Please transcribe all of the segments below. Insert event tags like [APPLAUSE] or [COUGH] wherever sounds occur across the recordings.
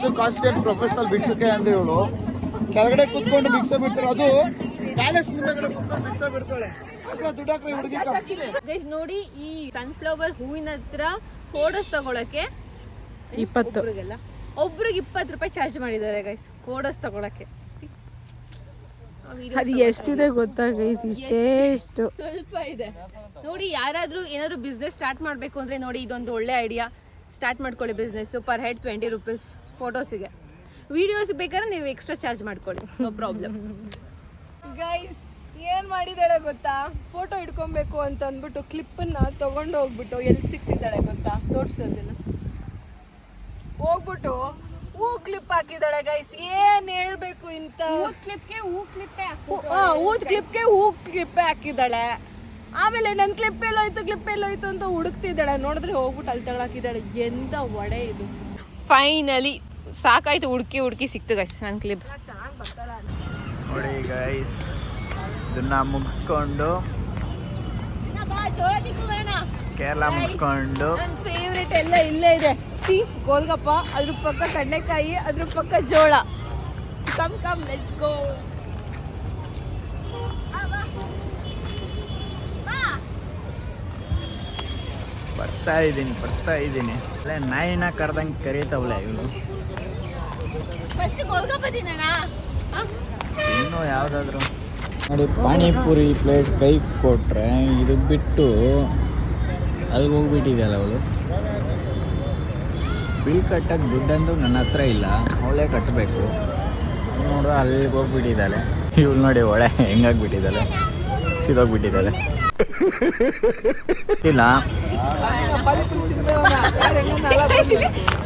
ಎಷ್ಟು costly and professional ಭಿಕ್ಷುಕೆ ಅಂತ ಇವಳು. ಕೆಳಗಡೆ ಕುತ್ಕೊಂಡು ಭಿಕ್ಷೆ ಬಿಡ್ತಾರೆ. ಅದು ಪ್ಯಾಲೇಸ್ ಮುಂದೆಗಡೆ ಕುತ್ಕೊಂಡು ಭಿಕ್ಷೆ ಬಿಡ್ತಾಳೆ. ಗೈಸ್ ನೋಡಿ ಈ ಸನ್ಫ್ಲವರ್ ಹೂವಿನ ಹತ್ರ ಫೋಟೋಸ್ ತಗೊಳಕ್ಕೆ ಇಪ್ಪತ್ತು. ಒಬ್ರಿಗೆಲ್ಲ? ಒಬ್ರಿಗೆ ಇಪ್ಪತ್ತು ರೂಪಾಯಿ ಚಾರ್ಜ್ ಮಾಡಿದ್ದಾರೆ ಗೈಸ್ ಫೋಟೋಸ್ ತಗೊಳಕ್ಕೆ. ಅದು ಎಷ್ಟಿದೆ ಗೊತ್ತಾ ಗೈಸ್ ಇಷ್ಟೇ ಇಷ್ಟು. ಸ್ವಲ್ಪ ಇದೆ. ನೋಡಿ ಯಾರಾದ್ರೂ ಏನಾದ್ರು ಬಿಸ್ನೆಸ್ ಸ್ಟಾರ್ಟ್ ಮಾಡ್ಬೇಕು ಅಂದ್ರೆ ನೋಡಿ ಇದೊಂದು ಒಳ್ಳೆ ಐಡಿಯಾ ಸ್ಟಾರ್ಟ್ ಮಾಡ್ಕೊಳ್ಳಿ business per head twenty rupees ಫೋಟೋಸಿಗೆ videos ಬೇಕಾದ್ರೆ ನೀವು ಎಕ್ಸ್ಟ್ರಾ ಚಾರ್ಜ್ ಮಾಡ್ಕೊಳ್ಳಿ ನೋ ಪ್ರಾಬ್ಲಮ್ ಗೈಸ್ ಏನು ಮಾಡಿದಾಳೆ ಗೊತ್ತಾ? ಫೋಟೋ ಹಿಡ್ಕೊಬೇಕು ಅಂತ ಅಂದ್ಬಿಟ್ಟು ಕ್ಲಿಪ್ಪನ್ನು ತಗೊಂಡು ಹೋಗ್ಬಿಟ್ಟು ಎಲ್ಲಿ ಸಿಕ್ಸಿದ್ದಾಳೆ ಗೊತ್ತಾ? ತೋರಿಸೋದಿಲ್ಲ ಹೋಗ್ಬಿಟ್ಟು ಹೂ ಕ್ಲಿಪ್ ಹಾಕಿದಾಳೆ ಗೈಸ್ ಏನ್ ಹೇಳ್ಬೇಕು ಇಂತ? ಕ್ಲಿಪ್ಗೆ ಹೂ ಕ್ಲಿಪ್ಪೇ ಊದ್ ಕ್ಲಿಪ್ಗೆ ಹೂ ಕ್ಲಿಪ್ಪೇ ಹಾಕಿದ್ದಾಳೆ ಆಮೇಲೆ ನನ್ನ ಕ್ಲಿಪ್ ಎಲ್ಲೋಯ್ತು ಕ್ಲಿಪ್ ಎಲ್ಲೋಯ್ತು ಅಂತ ಹುಡುಕ್ತಿದ್ದಾಳೆ. ನೋಡಿದ್ರೆ ಹೋಗ್ಬಿಟ್ಟು ಅಲ್ಲಿ ತಗೊಳಕಿದ್ದಾಳೆ. ಎಂತ ಒಡೆ ಇದು. ಫೈನಲಿ ಸಾಕಾಯ್ತು ಹುಡುಕಿ ಹುಡುಕಿ ಸಿಕ್ತು ಗೈಸ್ ನನ್ನ ಕ್ಲಿಪ್ ನೋಡಿ ಗೈಸ್ ಇದನ್ನ ಮುಗಿಸ್ಕೊಂಡು ಕೇರಳ ಮುಗಿಸ್ಕೊಂಡು. ನನ್ನ ಫೇವ್ರೆಟ್ ಎಲ್ಲ ಇಲ್ಲೇ ಇದೆ. ಸಿ ಗೋಲ್ಗಪ್ಪ ಅದ್ರ ಪಕ್ಕ ಕಡಲೆಕಾಯಿ ಅದ್ರ ಪಕ್ಕ ಜೋಳ. ಕಮ್ ಕಮ್ ಲೆಟ್ಸ್ ಗೋ ಬರ್ತಾ ಇದ್ದೀನಿ ಬರ್ತಾ ಇದ್ದೀನಿ. ಅಲ್ಲೇ ನಾಯಿನ ಕರೆದಂಗೆ ಕರೀತಾವಲ್ಲ ತಿನ್ನೋಣ ಇನ್ನೂ ಯಾವುದಾದ್ರು. ನೋಡಿ ಪಾನಿಪುರಿ ಪ್ಲೇಟ್ ಕೈ ಕೊಟ್ಟರೆ ಇದು ಬಿಟ್ಟು ಅಲ್ಲಿಗೆ ಹೋಗ್ಬಿಟ್ಟಿದೆಯಲ್ಲ ಅವಳು? ಬಿಲ್ ಕಟ್ಟಕ್ಕೆ ದುಡ್ಡಂದು ನನ್ನ ಹತ್ರ ಇಲ್ಲ ಅವಳೇ ಕಟ್ಟಬೇಕು ನೋಡು ಅಲ್ಲಿಗೆ ಹೋಗ್ಬಿಟ್ಟಿದ್ದಾಳೆ. ಇವಳು ನೋಡಿ ಒಳೆ ಹೆಂಗಾಗ್ಬಿಟ್ಟಿದ್ದಾಳೆ. ಸಿದೋಗ್ಬಿಟ್ಟಿದ್ದಾಳೆ. ಇಲ್ಲ.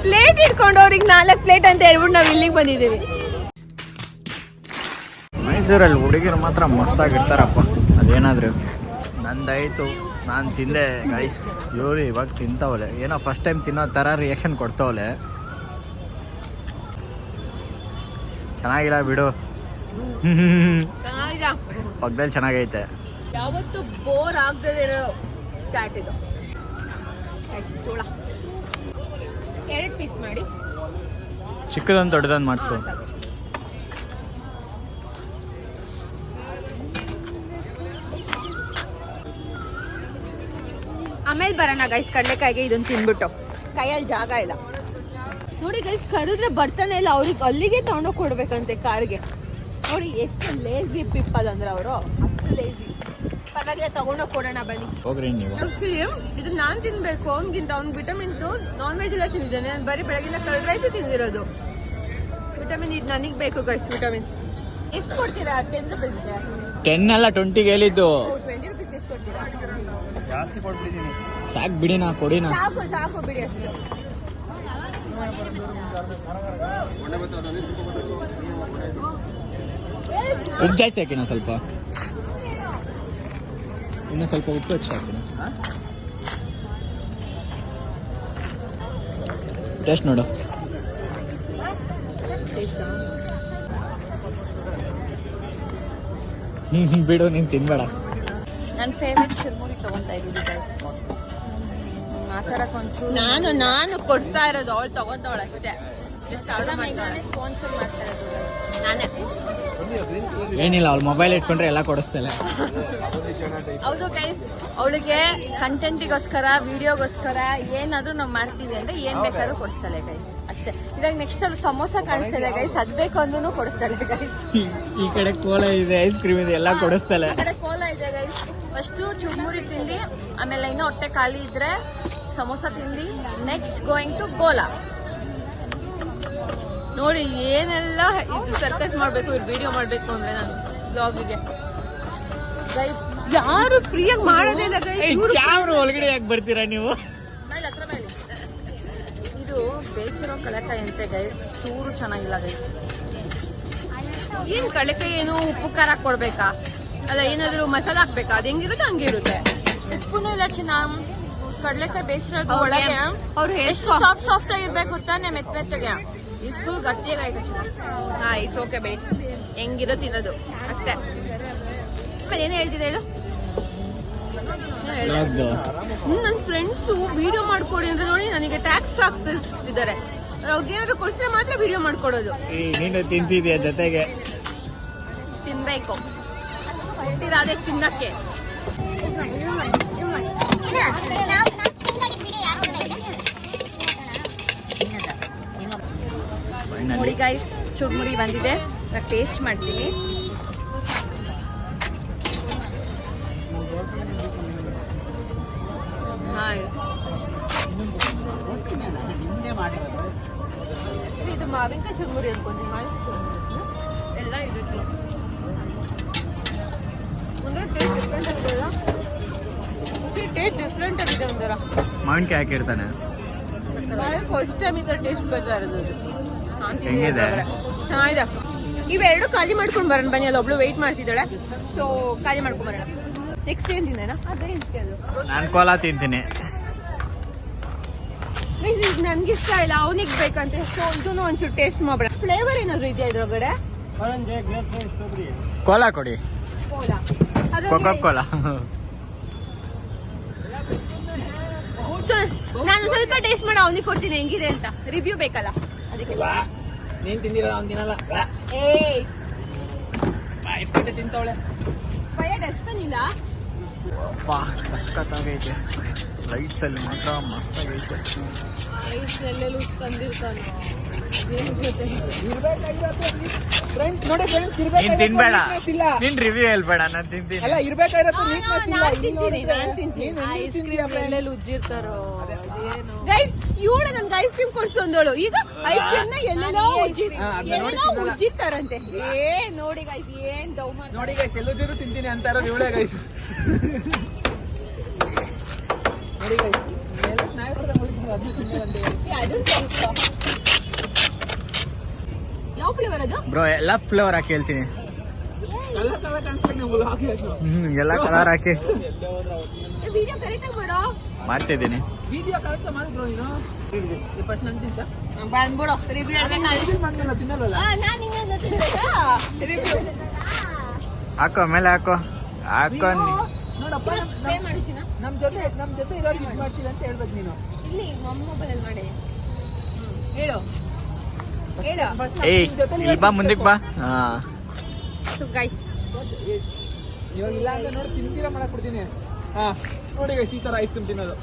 ಪ್ಲೇಟ್ [LAUGHS] ಇಟ್ಕೊಂಡು ಅವ್ರಿಗೆ ನಾಲ್ಕು ಪ್ಲೇಟ್ ಅಂತ ಹೇಳ್ಬಿಟ್ಟು ನಾವು ಇಲ್ಲಿಗೆ ಬಂದಿದ್ದೀವಿ. ಮೈಸೂರಲ್ಲಿ ಹುಡುಗಿರು ಮಾತ್ರ ಮಸ್ತಾಗಿರ್ತಾರಪ್ಪ. ಅದೇನಾದ್ರು? ನಂದಾಯ್ತು. ನಾನು ತಿಂದೆ ಗೈಸ್ ಇವರು ಇವಾಗ ತಿಂತಾವಲೆ ಏನೋ ಫಸ್ಟ್ ಟೈಮ್ ತಿನ್ನೋ ಥರ ರಿಯಾಕ್ಷನ್ ಕೊಡ್ತವಲೆ ಚೆನ್ನಾಗಿಲ್ಲ ಬಿಡು. ಚೆನ್ನಾಗಿದೆ ಪಕ್ಕದಲ್ಲಿ ಚೆನ್ನಾಗೈತೆ. ಯಾವತ್ತು ಬೋರ್ ಆಗದೆ ಇರೋ ಚಾಟ್ ಇದು. Guys, ಚೂಳ ಎರಡು ಪೀಸ್ ಮಾಡಿ. ಚಿಕ್ಕದೊಂದು ದೊಡ್ಡದೊಂದು ಮಾಡಿಸು. ಆಮೇಲೆ ಬರೋಣ ಗೈಸ್ ಕಡಲೆಕಾಯಿಗೆ ಇದೊಂದು ತಿನ್ಬಿಟ್ಟು. ಕೈಯಲ್ಲಿ ಜಾಗ ಇಲ್ಲ. ನೋಡಿ ಗೈಸ್ ಕರೆದ್ರೆ ಬರ್ತಾನೆ ಇಲ್ಲ. ಅವ್ರಿಗೆ ಅಲ್ಲಿಗೆ ತಗೊಂಡೋಗಿ ಕೊಡ್ಬೇಕಂತೆ ಕಾರ್ಗೆ. ನೋಡಿ ಎಷ್ಟು ಲೇಜಿ ಪಿಪ್ಪಲ್ ಅಂದ್ರೆ ಅವರು. ಅಷ್ಟು ಲೇಜಿ ಪರವಾಗಿಲ್ಲ ತಗೊಂಡೋಗಿ ಕೊಡೋಣ ಬನ್ನಿ. ಹೋಗ್ರಿ ನೀವು. ಆಕ್ಚುಲಿ ಇದು ನಾನು ತಿನ್ಬೇಕು. ಅವ್ನಿಗಿಂತ ಅವ್ನಿಗೆ ವಿಟಮಿನ್ ನಾನ್ ವೆಜ್ ಎಲ್ಲ ತಿಂದಿದ್ದಾನೆ. ನಾನು ಬರೀ ಬೆಳಗಿನ ಕರ್ಡ್ ರೈಸ್ ತಿಂದಿರೋದು. ವಿಟಮಿನ್ ಇದು ನನಗೆ ಬೇಕು ಗೈಸ್ ವಿಟಮಿನ್ ಎಷ್ಟು ಕೊಡ್ತೀರಾ? ಟೆನ್ ರುಪೀಸ್ಗೆ ಟೆನ್ ಅಲ್ಲ ಟ್ವೆಂಟಿಗೆ ಹೇಳಿದ್ದು. ಟ್ವೆಂಟಿ ರುಪೀಸ್ಗೆ ಎಷ್ಟು ಕೊಡ್ತೀರಾ? ಸಾಕು ಬಿಡಿ ನಾ ಕೊಡಿ ನಾ. ಸಾಕು ಸಾಕು ಬಿಡಿ ಅಷ್ಟು. ಜಾಸ್ತಿ ಹಾಕಿನ ಸ್ವಲ್ಪ. ಇನ್ನು ಸ್ವಲ್ಪ ಉಪ್ಪು ಹೆಚ್ಚು ಹಾಕಿನ ಟೇಸ್ಟ್ ನೋಡು ಹ್ಮ್ ಬಿಡು ನೀನು ತಿನ್ಬೇಡ. ನನ್ನ ಫೇವ್ರೆಟ್ ಚಿರ್ಮುರಿ ತಗೊಂತಾ ಇದ್ದೀವಿ ಮಾತಾಡಕ್ ಒಂಚೂರು ನಾನು ನಾನು ಕೊಡಿಸ್ತಾ ಇರೋದು ಅವಳು ತಗೊಂತವಳು ಅಷ್ಟೇ. ಜಸ್ಟ್ ಮಾಡ್ತಾಳೆ ಸ್ಪಾನ್ಸರ್ ಮಾಡ್ತಾ ಇರೋದು. ನಾನೇ. ಏನಿಲ್ಲ ಅವ್ಳು ಮೊಬೈಲ್ ಇಟ್ಕೊಂಡ್ರೆ ಎಲ್ಲ ಕೊಡಿಸ್ತಾಳೆ. ಹೌದು ಗೈಸ್ ಅವಳಿಗೆ ಕಂಟೆಂಟಿಗೋಸ್ಕರ ವಿಡಿಯೋಗೋಸ್ಕರ ಏನಾದ್ರೂ ನಾವು ಮಾಡ್ತೀವಿ ಅಂದ್ರೆ ಏನ್ ಬೇಕಾದ್ರೂ ಕೊಡಿಸ್ತಾಳೆ ಗೈಸ್ ಅಷ್ಟೇ. ಇವಾಗ ನೆಕ್ಸ್ಟ್ ಅಲ್ಲಿ ಸಮೋಸ ಕಾಣಿಸ್ತಾಳೆ ಗೈಸ್ ಅದ್ ಬೇಕು ಅಂದ್ರೂ ಕೊಡಿಸ್ತಾಳೆ ಗೈಸ್ ಈ ಕಡೆ ಕೋಲ ಇದೆ ಐಸ್ ಕ್ರೀಮ್ ಇದೆ ಎಲ್ಲ ಕೊಡಿಸ್ತಾಳೆ. ಕೋಲ ಇದೆ ಗೈಸ್ ಫಸ್ಟ್ ಚುರ್ಮುರಿ ತಿಂಡಿ ಆಮೇಲೆ ಇನ್ನೂ ಹೊಟ್ಟೆ ಖಾಲಿ ಇದ್ರೆ ಸಮೋಸ ತಿಂಡಿ ನೆಕ್ಸ್ಟ್ ಗೋಯಿಂಗ್ ಟು ಗೋಲಾ. ನೋಡಿ ಏನೆಲ್ಲ ಇದು ಸರ್ಕಸ್ ಮಾಡ್ಬೇಕು ಇವ್ರು ವಿಡಿಯೋ ಮಾಡ್ಬೇಕು ಅಂದ್ರೆ ನಾನು ಬ್ಲಾಗಿಗೆ ಗೈಸ್ ಯಾರು ಫ್ರೀಯಾಗಿ ಮಾಡೋದಿಲ್ಲ ಗೈಸ್ ಇವ್ರು ಕ್ಯಾಮ್ರಾ ಒಳಗಡೆ ಯಾಕೆ ಬರ್ತೀರಾ ನೀವು? ಮೇಲೆ ಹತ್ರ ಮೇಲೆ. ಇದು ಬೇಸಿರೋ ಕಳೆಕಾಯಿ ಅಂತೆ ಗೈಸ್ ಚೂರು ಚೆನ್ನಾಗಿಲ್ಲ ಗೈಸ್ ಏನ್ ಕಳೆಕಾಯಿ ಏನು ಉಪ್ಪು ಖಾರ ಕೊಡ್ಬೇಕಾ? ಅಲ್ಲ ಏನಾದ್ರು ಮಸಾಲ ಹಾಕ್ಬೇಕಾ? ಅದು ಹೆಂಗಿರುತ್ತೆ ಹಂಗಿರುತ್ತೆ ಉಪ್ಪುನೂ ಇಲ್ಲ ಚಿನ್ನ. ಕಡಲೆಕಾಯಿ ಬೇಸಿರೋದು ಅವ್ರು ಒಳಗೆ ಅವ್ರು ಎಷ್ಟು ಎಷ್ಟು ಸಾಫ್ಟ್ ಸಾಫ್ಟ್ ಆಗಿರ್ಬೇಕು ತಾನೆ ಮೆತ್ತ ಮೆತ್ತಗೆ ಇದು ಫುಲ್ ಗಟ್ಟಿಯಾಗೈತೆ ಹಾ ಇಟ್ಸ್ ಓಕೆ ಬಿಡಿ. ಹೆಂಗಿರೋ ತಿನ್ನೋದು. ಅಷ್ಟೇ. ಏನು ಹೇಳ್ತಿದ್ದೆ ಹೇಳು? ನನ್ನ ಫ್ರೆಂಡ್ಸು ವಿಡಿಯೋ ಮಾಡ್ಕೊಡಿ ಅಂದ್ರೆ ನೋಡಿ ನನಗೆ ಟ್ಯಾಕ್ಸ್ ಹಾಕ್ತಿದ್ದಾರೆ. ಅವ್ರಿಗೇನಾದ್ರು ಕೊಡಿಸಿದ್ರೆ ಮಾತ್ರ ವಿಡಿಯೋ ಮಾಡ್ಕೊಡೋದು. ನೀನು ತಿಂತಿದ್ಯಾ ಜೊತೆಗೆ? ತಿನ್ಬೇಕು. ಅದೇ ತಿನ್ನಕ್ಕೆ. ನೋಡಿ ಗೈಸ್ ಚುರ್ಮುರಿ ಬಂದಿದೆ. ಇವಾಗ ಟೇಸ್ಟ್ ಮಾಡ್ತೀನಿ. ಇದು ಮಾವಿನಕಾಯಿ ಚುರುಮುರಿ ಅನ್ಕೊಂತೀನಿ. ಚುರುಮುರಿ ಎಲ್ಲ ಇರುತ್ತೆ. ಒಂದರ ಟೇಸ್ಟ್ ಡಿಫ್ರೆಂಟ್ ಆಗಿದೆಯಲ್ಲ ಟೇಸ್ಟ್ ಡಿಫ್ರೆಂಟ್ ಆಗಿದೆ ಒಂದರ ಮಾವಿನಕಾಯಿ ಹಾಕಿರ್ತಾನೆ ಫಸ್ಟ್ ಟೈಮ್ ಈ ಥರ ಟೇಸ್ಟ್ ಬರ್ತಾ ಇರೋದು ಚೆನ್ನಾಗಿದೆ. ಇವೆರಡು ಖಾಲಿ ಮಾಡ್ಕೊಂಡು ಬರೋಣ ಬನ್ನಿ ಅಲ್ಲಿ ಒಬ್ಳು ವೆಯ್ಟ್ ಮಾಡ್ತಿದ್ದಾಳೆ. ಸೊ ಖಾಲಿ ಮಾಡ್ಕೊಂಡ್ ಬರೋಣ. ನೆಕ್ಸ್ಟ್ ಏನ್ ತಿಂದೇನಾ? ನಾನು ಕೋಲಾ ತಿಂತೀನಿ. ಇದು ನನ್ಗೆ ಇಷ್ಟ ಇಲ್ಲ ಅವನಿಗೆ ಬೇಕಂತೆ. ಸೊ ಇದನ್ನು ಒಂಚೂರು ಟೇಸ್ಟ್ ಮಾಡೋಣ ಫ್ಲೇವರ್ ಏನಾದ್ರು ಇದೆಯಾ ಇದ್ರೊಳಗಡೆ? ಕೋಲಾ ಕೊಡಿ. ಕೋಲಾ. ಕೋಲಾ ಸೊ ನಾನು ಸ್ವಲ್ಪ ಟೇಸ್ಟ್ ಮಾಡಿ ಅವನಿಗೆ ಕೊಡ್ತೀನಿ ಹೆಂಗಿದೆ ಅಂತ. ರಿವ್ಯೂ ಬೇಕಲ್ಲ. ಅದಕ್ಕೆ ನೀನ್ ತಿಂದಿಲ್ಲ ಅವ್ನು ತಿನ್ನಲ್ಲ. ಏ ತಿಂತವಳೆ. ಭಯ ಡಸ್ಟ್ಬಿನ್ ಇಲ್ಲ? ಸಖತ್ತಾಗೈತೆ ಲೈಟ್ಸ್ ಅಲ್ಲಿ ಮಾತ್ರ ಮಸ್ತಾಗೈತೆ ಎಲ್ಲೆಲ್ಲಿ ತಂದಿರ್ತಾನೆ? ಫ್ರೆಂಡ್ಸ್ ನೋಡಿ ಫ್ರೆಂಡ್ಸ್ ನೀನ್ ತಿನ್ಬೇಡ. ಇಲ್ಲ. ನೀನ್ ರಿವ್ಯೂ ಹೇಳ್ಬೇಡ ನಾನು ತಿಂತೀನಿ. ಅಲ್ಲ ತಿಂತೀನಿ. Ice cream? ಎಲ್ಲೆಲ್ಲಿ ಉಜ್ಜಿರ್ತಾರೋ? ಗೈಸ್ ಇವಳು ನನ್ಗೆ ಐಸ್ ಕ್ರೀಮ್ ಕೊಡ್ಸೊಂದೋಳು ಈಗ ಐಸ್ ಕ್ರೀಮ್ನ ಎಲ್ಲೆಲ್ಲೋ ಉಜ್ಜಿ ಎಲ್ಲೆಲ್ಲೋ ಉಜ್ಜಿತ್ತಾರಂತೆ ಏ ನೋಡಿ ಗೈಸ್ ಏನ್ ಡೌ ನೋಡಿ ಗೈಸ್ ಎಲ್ಲದಿರು ತಿಂತೀನಿ ಅಂತ ಇರೋದು ಇವಳೇ ಗೈಸ್ ನೋಡಿ ಗೈಸ್ ಯಾವ ಫ್ಲೇವರ್ ಅದು? ಬ್ರೋ ಎಲ್ಲ ಫ್ಲೇವರ್ ಹಾಕಿ ಹೇಳ್ತೀನಿ. ಎಲ್ಲ ಕಲರ್ ಹಾಕಿ. ವಿಡಿಯೋ ಕರೆಕ್ಟ್ ಮಾಡೋ. ಮಾಡ್ತಿದ್ದೀನಿ. ವಿಡಿಯೋ ಕರೆಕ್ಟ್ ಮಾಡಿದ್ರು ನೀನು. ಫಸ್ಟ್ ಬಂದ್ಬಿಡು. ರಿವ್ಯೂ ತಿನ್ನಲ್ವಲ್ಲ? ನಾನು ರಿವ್ಯೂ ಹಾಕೋ ಮೇಲೆ ಹಾಕೋ. ಹಾಕೋ ನೋಡಪ್ಪ ನಮ್- ಜೊತೆ ನಮ್ ಜೊತೆ ಇರೋರಿಗೆ ಇದು ಮಾಡ್ತೀವಿ ಅಂತ ಹೇಳ್ಬೇಕು ನೀನು. ಇಲ್ಲಿ ಮಮ್ಮ ಮೊಬೈಲ್ ಮಾಡಿ. ಹೇಳು. ಹೇಳು. ಬಾ ಮುಂದಕ್ಕೆ ಬಾ. ಹಾ. ಸೊ ಗೈಸ್ ಇವಾಗ ಇಲ್ಲ ಅಂದ್ರೆ ನೋಡಿ ತಿಂತೀರ ಮಾಡಕ್ ಕೊಡ್ತೀನಿ ಹಾ. ನೋಡಿ ಗೈಸ್ ಈ ತರ ಐಸ್ ಕ್ರೀಮ್ ತಿನ್ನೋದು.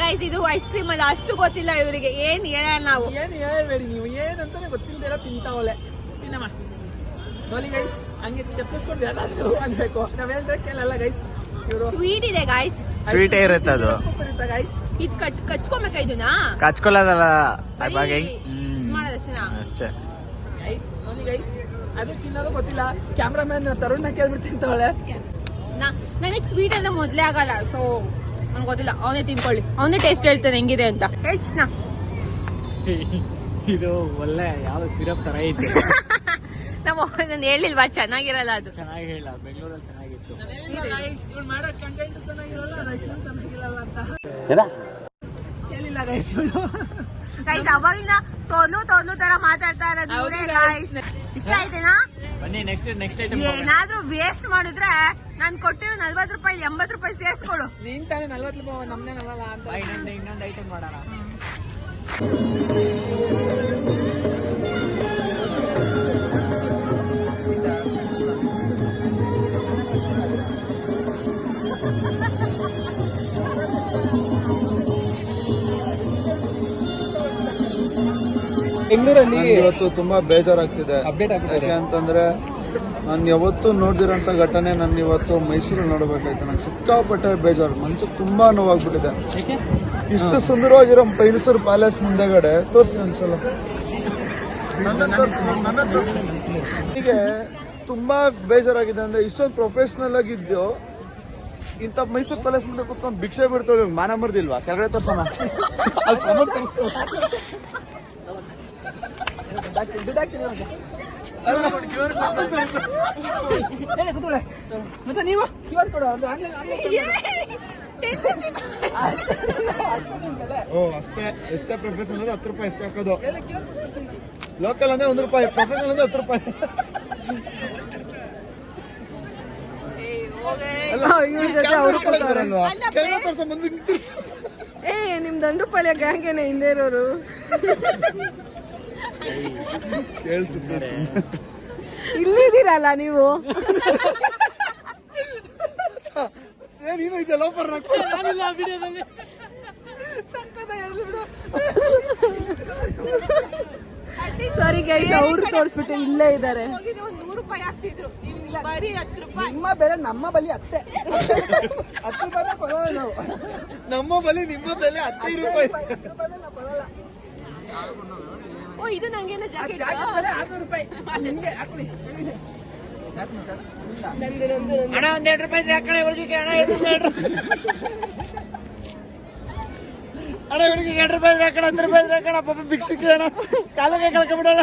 ಗೈಸ್ ಇದು ಐಸ್ ಕ್ರೀಮ್ ಅಲ್ಲ ಅಷ್ಟು ಗೊತ್ತಿಲ್ಲ ಇವರಿಗೆ. ಏನ್ ಹೇಳೋಣ ನಾವು? ಏನ್ ಹೇಳ್ಬೇಡಿ ನೀವು. ಏನಂತಾನೆ ಗೊತ್ತಿಲ್ದಿರ ತಿಂತಾವಳೆ. ತಿನ್ನಮ್ಮ. ನೋಡಿ ಗೈಸ್ ಹಂಗೆ ಚಪ್ಪಿಸ್ಕೊಂಡು ಯಾರಾದ್ರು ಅನ್ಬೇಕು ನಾವ್ ಹೇಳಿದ್ರೆ ಕೇಳಲ್ಲ ಗೈಸ್ ಇವರು ಸ್ವೀಟ್ ಇದೆ ಗೈಸ್ ಸ್ವೀಟ್ ಇರುತ್ತೆ ಅದು. ಇದು ಇದ್ ಕಟ್ ಕಚ್ಕೊಬೇಕಾ ಇದನ್ನ? ಕಚ್ಕೊಳ್ಳೋದಲ್ಲ ಅವಾಗ ಮಾಡೋದಷ್ಟೇನಾ? ಅಷ್ಟೇ. ಗೈಸ್ ನೋಡಿ ಗೈಸ್ ಅದು ತಿನ್ನೋದು ಗೊತ್ತಿಲ್ಲ. ಕ್ಯಾಮ್ರಾಮನ್ ತರುಣ್ನ ಕೇಳ್ಬಿಟ್ಟು ತಿಂತಾವಳೆ. ನನಗೆ ಸ್ವೀಟ್ ಅಂದ್ರೆ ಮೊದ್ಲೇ ಆಗಲ್ಲ ಸೊ ನಂಗೆ ಗೊತ್ತಿಲ್ಲ. ಅವನೇ ತಿನ್ಕೊಳ್ಳಿ. ಅವನೇ ಟೇಸ್ಟ್ ಹೇಳ್ತಾನೆ ಹೆಂಗಿದೆ ಅಂತ. ಹೇಳ್ಸ್ನ [LAUGHS] ಇದು ಒಳ್ಳೆ ಯಾವ ಸಿರಪ್ ತರ ಐತೆ? [LAUGHS] ನಮ್ಮ ನಾನು ಹೇಳಿಲ್ವಾ? ಚೆನ್ನಾಗಿರಲ್ಲ ಅದು. ಚೆನ್ನಾಗಿ ಹೇಳ ಬೆಂಗಳೂರಲ್ಲಿ ಚೆನ್ನಾಗಿತ್ತು. ಗೈಸ್ ಇವ್ಳು ಮಾಡೋ ಕಂಟೆಂಟ್ ಚೆನ್ನಾಗಿರಲ್ಲ ರೈಸ್ ಚೆನ್ನಾಗಿರಲ್ಲ ಅಂತ. ಕೇಳಿಲ್ಲ ಗೈಸ್ ತೊದ್ಲು ತೊದ್ಲು ತರ ಮಾತಾಡ್ತಾ ಇರೋದು ಇಷ್ಟ ಆಯ್ತೇನಾ? ಬನ್ನಿ ನೆಕ್ಸ್ಟ್ ನೆಕ್ಸ್ಟ್ ಐಟಮ್ ಏನಾದ್ರೂ ವೇಸ್ಟ್ ಮಾಡಿದ್ರೆ ನಾನು ಕೊಟ್ಟಿರೋ ನಲ್ವತ್ ರೂಪಾಯಿ ಎಂಬತ್ ರೂಪಾಯಿ ಸೇರ್ಸ್ಕೊಡು. ನೀನ್ ತಾನೇ ನಲ್ವತ್ತು ರೂಪಾಯಿ ನಮ್ದೇನಲ್ಲ ಅಂತ. ಇನ್ನೊಂದು ಇನ್ನೊಂದು ಐಟಮ್ ಮಾಡೋಣ. ಬೆಂಗಳೂರಲ್ಲಿ ಇವತ್ತು ತುಂಬಾ ಬೇಜಾರಾಗ್ತಿದೆ. ಯಾಕೆ ಅಂತಂದ್ರೆ ನಾನು ಯಾವತ್ತೂ ನೋಡ್ದಿರೋಂಥ ಘಟನೆ ನಾನು ಇವತ್ತು ಮೈಸೂರಲ್ಲಿ ನೋಡಬೇಕಾಯ್ತು. ನಂಗೆ ಸಿಕ್ಕಾಪಟ್ಟೆ ಬೇಜಾರು. ಮನ್ಸಿಗೆ ತುಂಬಾ ನೋವಾಗ್ಬಿಟ್ಟಿದೆ. ಇಷ್ಟು ಸುಂದರವಾಗಿರೋ ಪೈಲಸೂರು ಪ್ಯಾಲೇಸ್ ಮುಂದೆಗಡೆ. ತೋರಿಸಿ ಒಂದ್ಸಲ. ನನಗೆ ತುಂಬಾ ಬೇಜಾರಾಗಿದೆ ಅಂದ್ರೆ ಇಷ್ಟೊಂದು ಪ್ರೊಫೆಷನಲ್ ಆಗಿದ್ದು ಇಂಥ ಮೈಸೂರು ಪ್ಯಾಲೇಸ್ ಮುಂದೆ ಕುತ್ಕೊಂಡು ಭಿಕ್ಷೆ ಬಿಡ್ತಾಳೆ ಮಾನ ಮರ್ದಿಲ್ವಾ? ಕೆಳಗಡೆ ತೋರ್ಸಮ್ಮ. ಅಲ್ಲಿ ಸಮ ತೋರಿಸ್ತು ದುಡ್ಡಾಕ್ತೀನಿ ಇವಾಗ. ಏ, ಕೂತ್ಕೊಳ್ಳೆ. ಮತ್ತೆ ನೀವು? ಕೊಡು ಒಂದು ಓ ಅಷ್ಟೇ ಎಷ್ಟೇ ಪ್ರೊಫೆಷನಲ್ ಅಂದ್ರೆ ಹತ್ತು ರೂಪಾಯಿ ಎಷ್ಟು ಹಾಕೋದು. ಲೋಕಲ್ ಅಂದ್ರೆ ಒಂದು ರೂಪಾಯಿ ಪ್ರೊಫೆಷನಲ್ ಅಂದ್ರೆ ಹತ್ತು ರೂಪಾಯಿ. ಏ ನಿಮ್ ದಂಡು ಪಳ್ಯ ಗ್ಯಾಂಗೇನೆ ಹಿಂದೆ ಇರೋರು? ಕೇಳಿಸುತ್ತೆ ಇಲ್ಲಿದ್ದೀರಲ್ಲ ನೀವು? ನೀನು ಇದೆಲ್ಲ ಸಾರಿ ಗೈಸ್ ಅವ್ರು ತೋರಿಸ್ಬಿಟ್ಟು ಇಲ್ಲೇ ಇದ್ದಾರೆ. ನೂರು ರೂಪಾಯಿ ಹಾಕ್ತಿದ್ರು. ಬರೀ ಹತ್ತು ರೂಪಾಯಿ. ನಿಮ್ಮ ಬೆಲೆ ನಮ್ಮ ಬಲಿ ಅತ್ತೆ. ಹತ್ತು ರೂಪಾಯಿ ಕೊಡೋಲ್ಲ ನಾವು. ನಮ್ಮ ಬಲಿ ನಿಮ್ಮ ಬೆಲೆ ಹತ್ತೈದು ರೂಪಾಯಿ. ಓ ಇದು ನಂಗೇನೋ ಜಾಕೆಟ್ ಆರ್ನೂರು ರೂಪಾಯಿ. ನಿಮಗೆ ಹಾಕೊಳ್ಳಿ ಹಣ ಒಂದ್ ಎರಡು ರೂಪಾಯಿ ಆ ಕಡೆ ಹುಡುಗಿಗೆ ಹಣ ಎರಡು ಹಣ ಹುಡುಗಿಗೆ ಎರಡು ರೂಪಾಯಿ ಆ ಕಡೆ ಹತ್ತು ರೂಪಾಯಿ ಕಡೆ ಪಾಪ ಭಿಕ್ಷಕ್ಕೆ ಹಣ ಕಾಲಕ್ಕೆ ಕಳ್ಕೊಂಡ್ಬಿಡೋಣ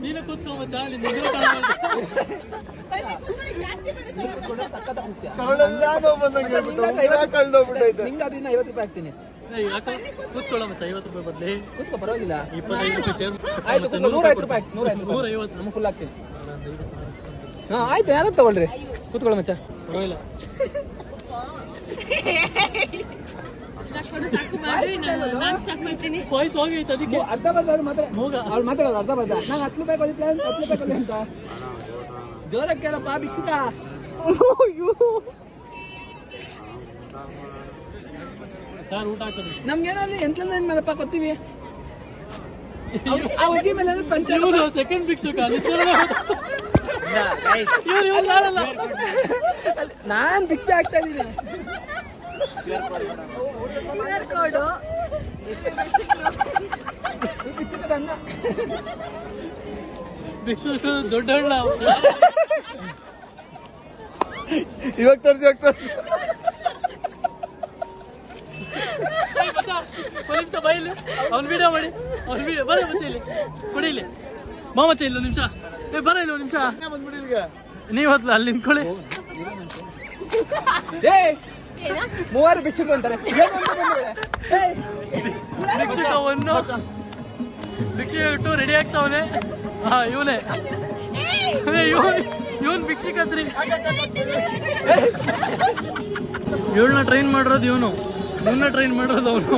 ನೀನು ಕೂತ್ಕೊ ಚಾಲಿ ನಿಂಗೆ ಅದನ್ನ ಐವತ್ತು ರೂಪಾಯಿ ಹಾಕ್ತೀನಿ. ಯಾಕೆ ಕೂತ್ಕೊಳ್ಳೋ ಮಚ್ಚ ಐವತ್ತು ರೂಪಾಯಿ ಬದಲಿ. ಕೂತ್ಕೋ ಪರವಾಗಿಲ್ಲ. ಇಪ್ಪತ್ತೈದು ರೂಪಾಯಿ ಸೇರ್ ಆಯ್ತು ಕೂತ್ಕೋ, ನೂರೈವತ್ತು ರೂಪಾಯಿ ನೂರೈವತ್ತು ನಮ್ಮ ಫುಲ್ ಹಾ ಆಯ್ತು ಯಾರು ತಗೊಳ್ರಿ. ಕೂತ್ಕೊಳ್ಳ ಮಚ್ಚ. ಪರವಾಗಿಲ್ಲ. ನಾನು ಸ್ಟಾರ್ಟ್ ಮಾಡ್ತೀನಿ. ವಾಯ್ಸ್ ಹೋಗೈತೆ ಅದಕ್ಕೆ. ಅರ್ಧ ಮಾತ್ರ. ಮಾತಾಡೋದು ಅರ್ಧ ನಾನು ಹತ್ತು ರೂಪಾಯಿ ಕೊಡಿ ಪ್ಲಾನ್ ಹತ್ತು ರೂಪಾಯಿ ಕೊಡಿ ಅಂತ. ಜೋರಾಗಿ ಕೇಳಪ್ಪ ಬಿಚ್ಚಿಕ ಸರ್ ಊಟ ಹಾಕೋದು ನಮ್ಗೇನಾದ್ರು ಮಾಡಪ್ಪ ಮೇಲಪ್ಪ ಕೊತ್ತೀವಿ ಆ ಹುಡುಗಿ ಮೇಲೆ ಪಂಚ ಇವನು ಸೆಕೆಂಡ್ ಭಿಕ್ಷುಕ ನಾನ್ ಭಿಕ್ಷೆ ಆಗ್ತಾ ಇದ್ದೀನಿ ಭಿಕ್ಷುಕ ದೊಡ್ಡ ಇವಾಗ ತರ್ಸಿ ಇವಾಗ ತರ್ಸಿ. ಒಂದ್ ನಿಮಿಷ ಅವ್ನ ವಿಡಿಯೋ ಮಾಡಿ. ಅವ್ನ ವಿಡಿಯೋ ಬರ ಮಚ್ಚ ಇಲ್ಲಿ. ಕೊಡಿ ಇಲ್ಲಿ. ಬಾ ಮಚ್ಚ ಇಲ್ಲಿ ಒಂದ್ ನಿಮಿಷ. ಏ ಬರ ಇಲ್ಲಿ ಒಂದ್ ನಿಮಿಷ. ನೀವ್ ಹೊತ್ಲ ಅಲ್ಲಿ ನಿಂತ್ಕೊಳ್ಳಿ. ಏ ಮೂವರು ಭಿಕ್ಷುಕರು ಅಂತಾರೆ. ಭಿಕ್ಷುಕ ಒಂದು ಭಿಕ್ಷುಕ ಇಟ್ಟು ರೆಡಿ ಆಗ್ತಾವನೆ. ಹಾ ಇವನೇ. ಇವನ್ ಇವನ್ ಭಿಕ್ಷುಕತ್ರಿ. ಇವಳನ್ನ ಟ್ರೈನ್ ಮಾಡಿರೋದು ಇವನು. ಇವನ್ನ ಟ್ರೈನ್ ಮಾಡೋದು ಅವನು.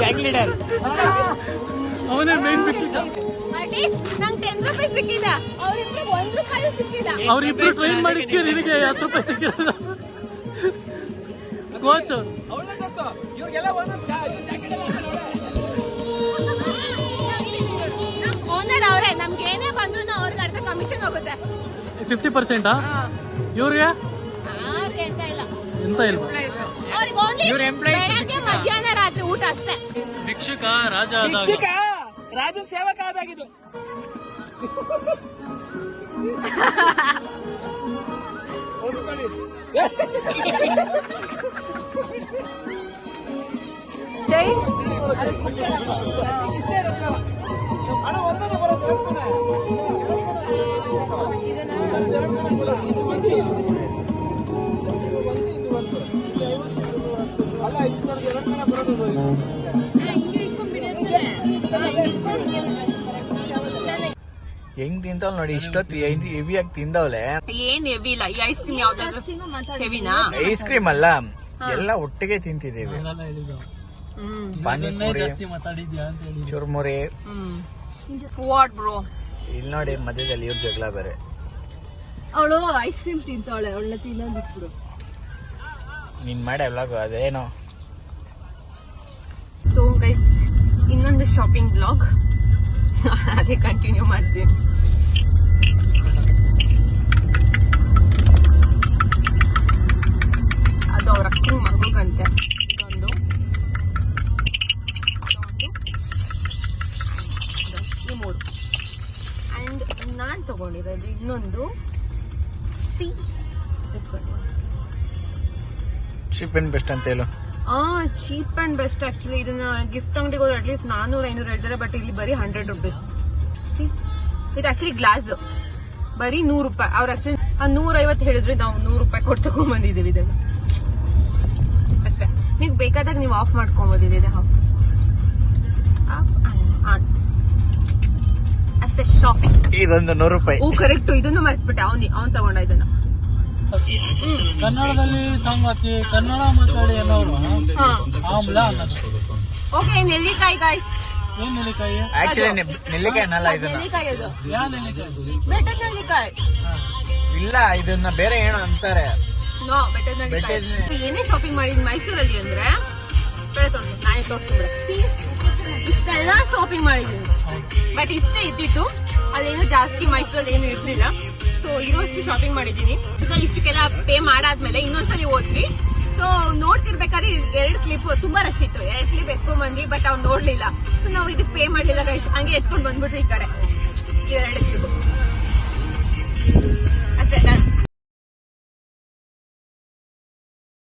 ಗ್ಯಾಂಗ್ ಲೀಡರ್ ಅವನೇ ಮೇನ್ ಅವ್ರಿಬ್ರು ಟ್ರೈನ್ ಮಾಡಿದ್ಕೆ ನಿನಗೆ ಹತ್ತು ರೂಪಾಯಿ ಸಿಕ್ಕಿರಲ್ಲ ಕೋಚ್. ಓನರ್ ಅವರೇ ನಮ್ಗೆ ಏನೇ ಬಂದ್ರು ಅವ್ರಿಗೆ ಅರ್ಧ ಕಮಿಷನ್ ಹೋಗುತ್ತೆ. ಫಿಫ್ಟಿ ಪರ್ಸೆಂಟಾ ಇವ್ರಿಗೆ? ಎಂತ ಇಲ್ಲ. ಅವ್ರಿಗೆ ಓನ್ಲಿ ಇವ್ರ employees ಬೆಳಗ್ಗೆ ಮಧ್ಯಾಹ್ನ ರಾತ್ರಿ ಊಟ ಅಷ್ಟೇ ಭಿಕ್ಷುಕ ರಾಜ ಆದಾಗ ಭಿಕ್ಷುಕ ರಾಜು ಸೇವಕ ಆದಾಗಿದು ಜೈ ಹೆಂಗ್ ತಿಂತಾವ್ ನೋಡಿ ಇಷ್ಟೊತ್ತು ಹೆವಿ ಆಗಿ ತಿಂದವ್ಲೆ ಏನ್ ಹೆವಿ ಇಲ್ಲ ಈ ಐಸ್ ಕ್ರೀಮ್ ಯಾವ್ದಾದ್ರು? ಹೆವಿನಾ? ಐಸ್ ಕ್ರೀಮ್ ಅಲ್ಲ ಎಲ್ಲ ಒಟ್ಟಿಗೆ ತಿಂತಿದ್ದೀವಿ. ಪಾನಿಪುರಿ ಚುರ್ಮುರಿ ವಾಟ್ ಬ್ರೋ ಇಲ್ಲಿ ನೋಡಿ ಮಧ್ಯದಲ್ಲಿ ಇವ್ರ ಜಗಳ ಬೇರೆ. ಅವಳು ಐಸ್ ಕ್ರೀಮ್ ತಿಂತಾವಳೆ ಅವಳ ತಿನ್ನೋದ್ ಬಿಟ್ಬಿಡು ನೀನ್ ಮಾಡಿ ಬ್ಲಾಗ್ ಅದೇನೋ. ಸೊ ಗೈಸ್ ಇನ್ನೊಂದು ಶಾಪಿಂಗ್ ಬ್ಲಾಗ್ [LAUGHS] ಅದೇ ಕಂಟಿನ್ಯೂ ಮಾಡ್ತೀನಿ. ಅದು ಅವ್ರ ಅಕ್ಕನ ಮಗುಗಂತೆ. ಇದೊಂದು, ಈ ಮೂರು. ಆ್ಯಂಡ್ ನಾನು ತಗೊಂಡಿರೋದು ಇನ್ನೊಂದು. See this one cheap and best ಅಂತ ಹೇಳು. ಆ ಚೀಪ್ ಅಂಡ್ ಬೆಸ್ಟ್ ಆಕ್ಚುಲಿ ಇದನ್ನ ಗಿಫ್ಟ್ ಅಂಗಡಿಗೆ ಹೋದ್ರೆ ಅಟ್ಲೀಸ್ಟ್ ನಾನೂರ ಐನೂರು ಹೇಳ್ತಾರೆ ಬಟ್ ಇಲ್ಲಿ ಬರೀ ಹಂಡ್ರೆಡ್ ರುಪೀಸ್ ಸಿ ಇದು ಆಕ್ಚುಲಿ ಗ್ಲಾಸ್ ಬರೀ ನೂರು ರೂಪಾಯಿ. ಅವ್ರು ಆಕ್ಚುಲಿ ನೂರ ಐವತ್ತು ಹೇಳಿದ್ರೆ ನಾವು ನೂರು ರೂಪಾಯಿ ಕೊಟ್ಟು ತಗೊಂಡ್ಬಂದಿದ್ದೀವಿ ಇದನ್ನ ಅಷ್ಟೇ. ನೀವು ಬೇಕಾದಾಗ ನೀವು ಆಫ್ ಮಾಡ್ಕೊಂಬೋದಿದೆ ಇದೆ ಆಫ್ ಅಷ್ಟೇ ಶಾಪಿಂಗ್ ಇದೊಂದು ನೂರು ರೂಪಾಯಿ. ಹೂ ಕರೆಕ್ಟು ಇದನ್ನು ಮರ್ತ್ಬಿಟ್ಟೆ. ಅವ್ನಿ ಅವ್ನು ತಗೊಂಡ ಇದನ್ನ. ಕನ್ನಡದಲ್ಲಿ ಸಂಗತಿ ಕನ್ನಡ ಮಾತಾಡಿ ಅನ್ನೋರು ಆಮ್ಲ ಅನ್ನೋದು ಓಕೆ ನೆಲ್ಲಿಕಾಯಿ ಗಾಯ್ಸ್ ಏನ್ ನೆಲ್ಲಿಕಾಯಿ? ಆಕ್ಚುಲಿ ನೆಲ್ಲಿಕಾಯಿ ಅನ್ನಲ್ಲ ಇದನ್ನ. ನೆಲ್ಲಿಕಾಯಿ ಅದು. ಯಾವ ನೆಲ್ಲಿಕಾಯಿ? ಬೆಟ್ಟದ ನೆಲ್ಲಿಕಾಯಿ. ಇಲ್ಲ ಇದನ್ನ ಬೇರೆ ಏನೋ ಅಂತಾರೆ. ನೋ ಬೆಟ್ಟದ ನೆಲ್ಲಿಕಾಯಿ. ಏನೇ ಶಾಪಿಂಗ್ ಮಾಡಿದ್ ಮೈಸೂರಲ್ಲಿ ಅಂದ್ರೆ ಬೇಡ ತೊಗೊಂಡು ನಾನೇ ತೋರಿಸ್ಬಿಡ ಇಷ್ಟೆಲ್ಲ ಶಾಪಿಂಗ್ ಮಾಡಿದ್ದೀನಿ. ಬಟ್ ಇಷ್ಟೇ ಇದ್ದಿದ್ದು ಅಲ್ಲೇನು ಜಾಸ್ತಿ ಮೈಸೂರಲ್ಲಿ ಏನು ಇರ್ಲಿಲ್ಲ. ಸೊ ಇರೋಷ್ಟು ಶಾಪಿಂಗ್ ಮಾಡಿದ್ದೀನಿ. ಸೊ ಇಷ್ಟಕ್ಕೆಲ್ಲ ಪೇ ಮಾಡಾದ್ಮೇಲೆ ಇನ್ನೊಂದ್ಸಲಿ ಹೋದ್ವಿ. ಸೊ ನೋಡ್ತಿರ್ಬೇಕಾದ್ರೆ ಎರಡು ಕ್ಲಿಪ್ ತುಂಬಾ ರಶ್ ಇತ್ತು. ಎರಡು ಕ್ಲಿಪ್ ಎತ್ಕೊಂಡ್ ಬಂದ್ವಿ ಬಟ್ ಅವ್ನು ನೋಡ್ಲಿಲ್ಲ. ಸೊ ನಾವು ಇದಕ್ಕೆ ಪೇ ಮಾಡ್ಲಿಲ್ಲ ಗೈಸ್ ಹಂಗೆ ಎತ್ಕೊಂಡ್ ಬಂದ್ಬಿಟ್ರಿ ಈ ಕಡೆ. ಎರಡು ಕ್ಲಿಪ್ ಅಷ್ಟೇ